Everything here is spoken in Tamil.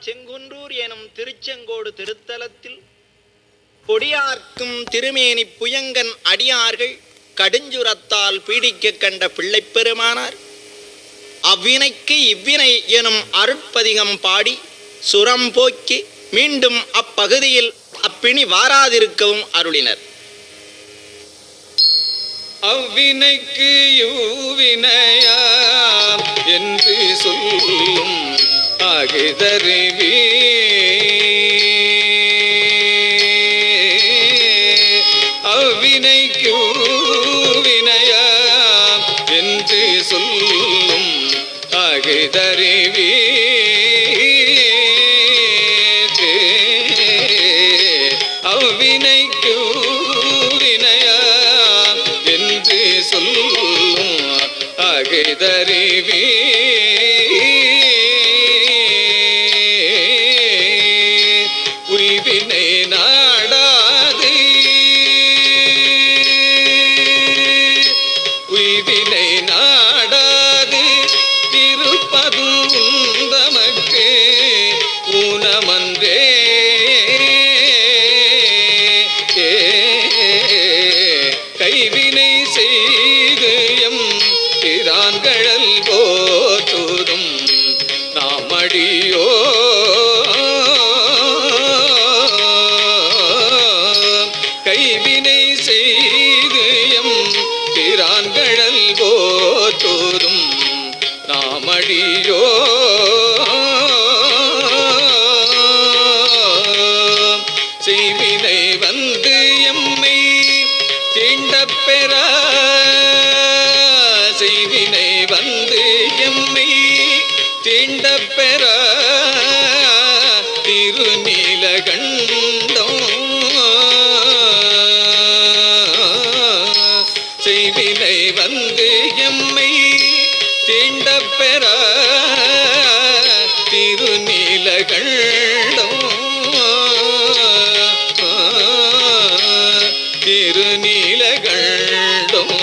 செங்குன்றூர் எனும் திருச்செங்கோடு திருத்தலத்தில் கொடியார்க்கும் திருமேனி புயங்கன் அடியார்கள் கடுஞ்சுரத்தால் பீடிக்க கண்ட பிள்ளைப்பெருமானார் அவ்வினைக்கு இவ்வினை எனும் அருட்பதிகம் பாடி சுரம் போக்கி மீண்டும் அப்பகுதியில் அப்பிணி வாராதிருக்கவும் அருளினர். அவ்வினைக்கு யூவினையாம் என்று சொல்லும் சிதறிவி அவ்வினைக்கு யூவினையாம் என்று சொல்லும் அகிதறிவி அவ்வினைக்கு வினையா என்று சொல்லும் அகிதறிவி செய்து எம் பிரான்கழல் போற்றுதும் அடியோ கைவினை செய்து எம் பிரான்கழல் போற்றுதும் நாமடியோ. செய்வினை தீண்டப் பெற செய்தினை வந்து எம்மை தீண்ட பெற திருநீல திருநீலகண்டம் செய்தினை வந்து எம்மை தீண்ட பெற நீலகண்டும்.